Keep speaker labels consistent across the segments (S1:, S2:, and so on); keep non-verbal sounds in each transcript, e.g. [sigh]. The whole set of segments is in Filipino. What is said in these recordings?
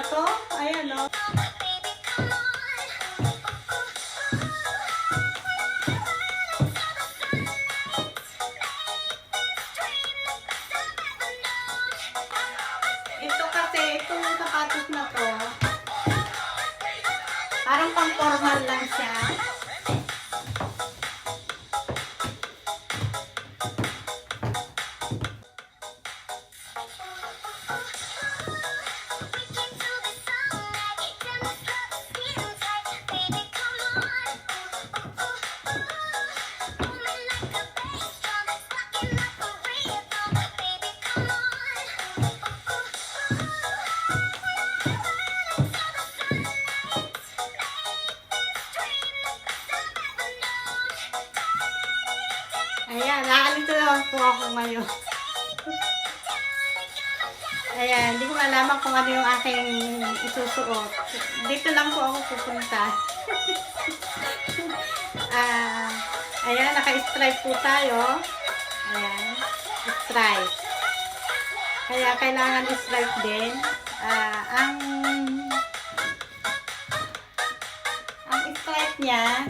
S1: to? Ayan, oh. Ako ngayon. Ayan, hindi ko malaman kung ano yung aking isusuot. Dito lang po ako pupunta. [laughs] Ah, ayan, naka-stripe po tayo. Ayan, stripe. Kaya kailangan stripe din. Ah, ang ang stripe niya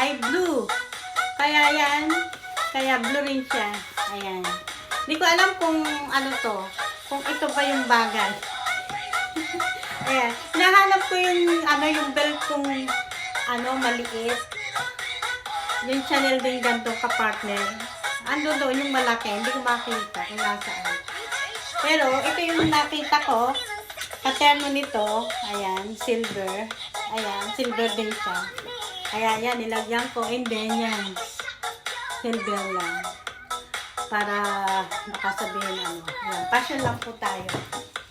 S1: ay blue. Kaya yan, kaya blue rin siya. Ayan. Hindi ko alam kung ano to. Kung ito ba yung bagay. [laughs] Ayan. Nahanap ko yung, ano, yung belt kong, ano, maliit. Yung channel din ganito ka-partner. Ando doon yung malaki. Hindi ko makita kung nasaan. Pero, ito yung nakita ko. Katerno nito. Ayan, silver. Ayan, silver din siya. Kaya yan, nilagyan ko. And then yan, silver lang. Para makasabihin ano. Yan, passion lang po tayo.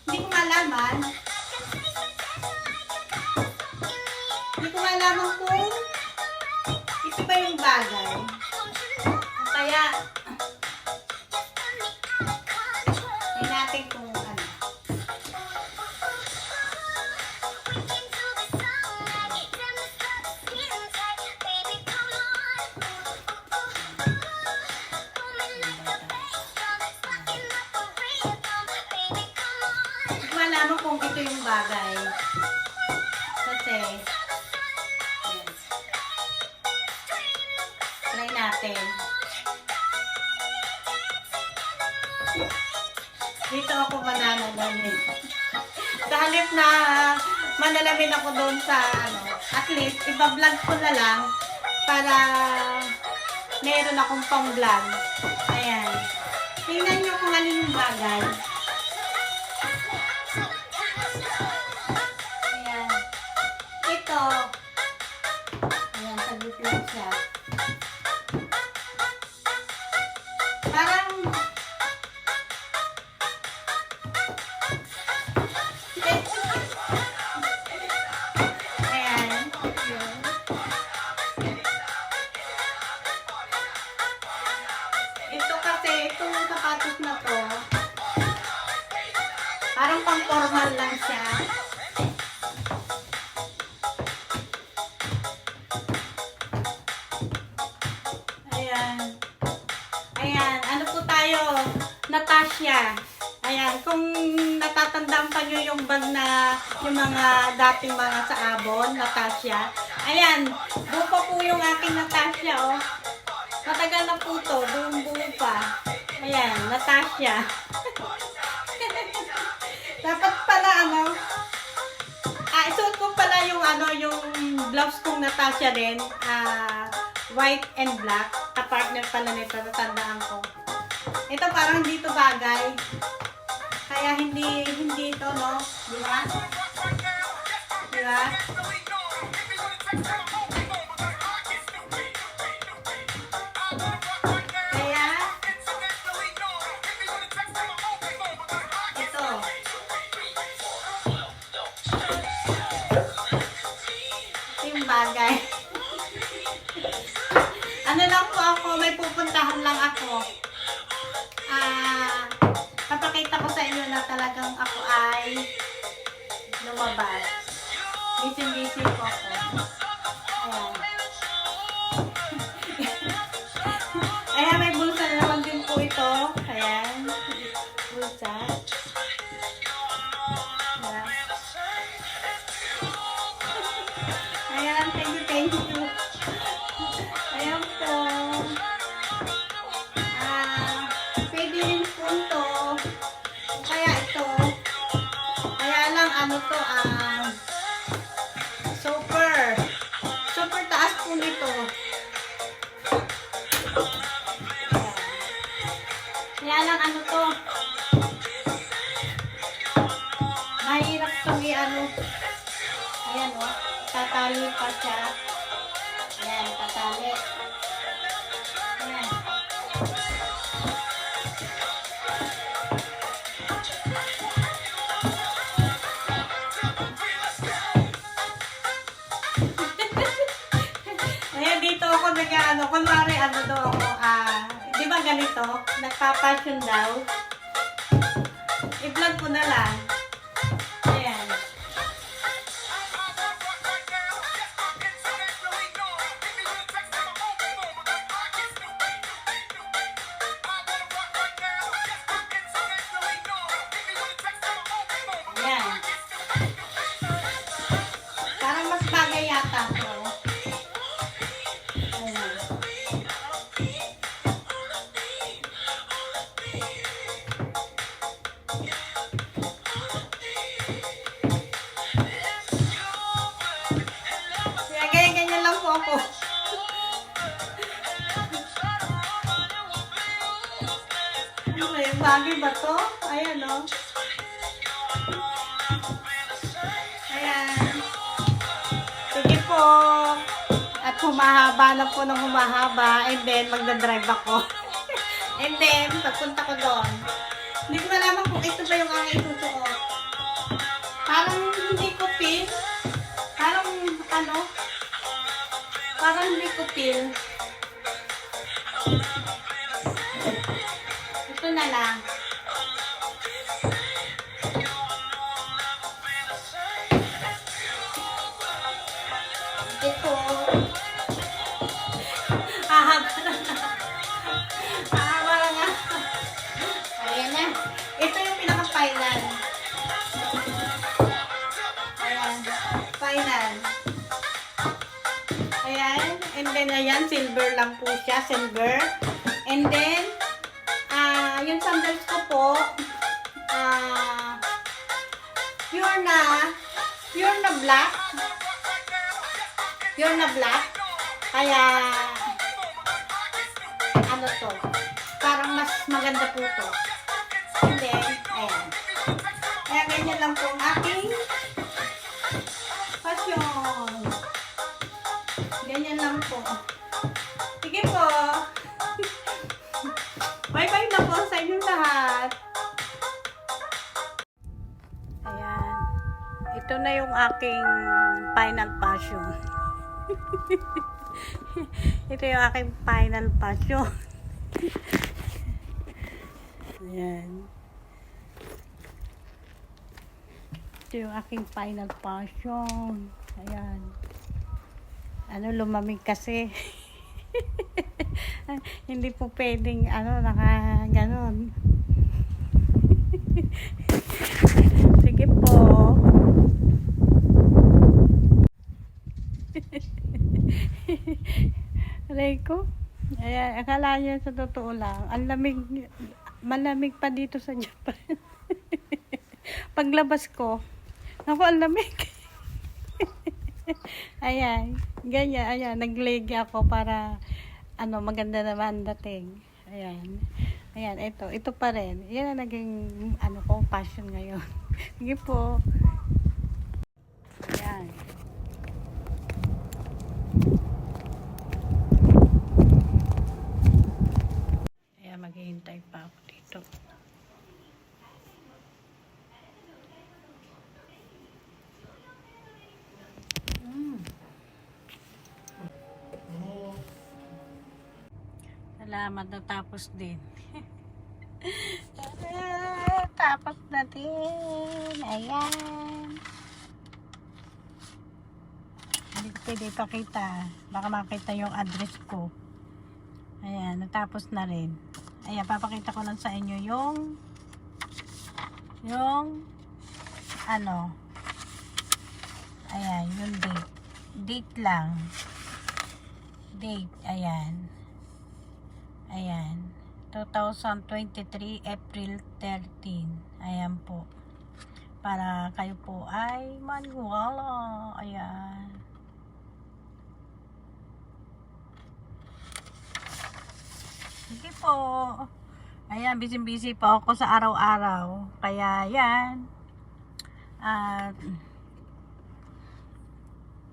S1: Hindi ko malaman. Hindi ko malaman kung ito ba yung bagay. Ito yung bagay. Kasi, yan. Try natin. Dito ako mananalamin. sa halip na manalamin ako doon sa ano, at least, iba-vlog ko na lang para meron akong pang-vlog. Ayan. Tingnan nyo kung ano yung bagay. Parang formal lang siya. Ayan. Ayan, ano po tayo? Natasha. Ayan, kung natatandaan pa nyo yung bag na yung mga dating mga sa abon, Natasha. Ayan, buo pa po yung aking Natasha, oh. Matagal na po to, buong buo pa. Ayan, Natasha. [laughs] Dapat pala, ano, ah, isuot ko pala yung, ano, yung blouse kong Natasha din, ah, white and black. Kapartner pala nito, natandaan ko. Ito parang hindi to bagay. Kaya hindi, hindi ito, no? Di ba? Di ba? Bagay. ano lang po ako, may pupuntahan lang ako. Ah, papakita ko sa inyo na talagang ako ay lumabas. Busy-busy po ako. Ayan. Ayan, mushroom to. Kaya ito. Kaya lang ano to ang ah, super. Super taas po nito. Kaya lang ano to. Mahirap tong i-ano. Ayan o. Oh. Tatali pa siya. Ayan, tatali. Tatali. Ano daw ako, ah, di ba ganito? Nagpa-passion daw. I-vlog ko na lang. Ako. Yun? Bagay ba to? Ayan o. Ayan. Sige po. At humahaba na po ng humahaba. And then, magdadrive ako. [laughs] And then, pagpunta ko doon. Hindi ko malaman kung ito ba yung aking isusuot. Parang hindi ko feel. Parang hindi ko feel. Ito na lang. Ayan, silver lang po siya. Silver. And then, ah, yung sandals ko po, ah, pure na, pure na black. Pure na black. Kaya, ano to, parang mas maganda po to. And then, ayan. Kaya ganyan lang po ang aking aking final passion. [laughs] Ito yung aking final passion. [laughs] Ayan. Ito yung aking final passion. Ayan. Ano, lumamig kasi. [laughs] Hindi po pwedeng, ano, naka, ganon. Sige po. [laughs] Aray ko. Ayan, akala niya sa totoo lang, ang lamig, malamig pa dito sa Japan. [laughs] Paglabas ko, ako ang lamig. [laughs] ayan, ganyan, ayan, naglegi ako para, ano, maganda naman dating. Ayan. Ayan, ito, ito pa rin. Yan ang naging, ano ko, passion ngayon. Sige po. Salamat natapos din. [laughs] Tapos na din. Ayan. Hindi ko pwede ipakita. Baka makita yung address ko. Ayan, natapos na rin. Ayan, papakita ko lang sa inyo yung yung ano ayan, yung date. Date lang. Date, ayan. Ayan. 2023 April 13. Ayan po. Para kayo po ay maniwala. Ayan. Sige po. Ayan, busy-busy pa ako sa araw-araw. Kaya yan. At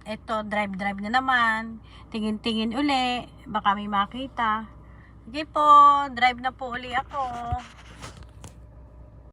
S1: eto, drive-drive na naman. Tingin-tingin uli. Baka may makita. Sige po, drive na po uli ako.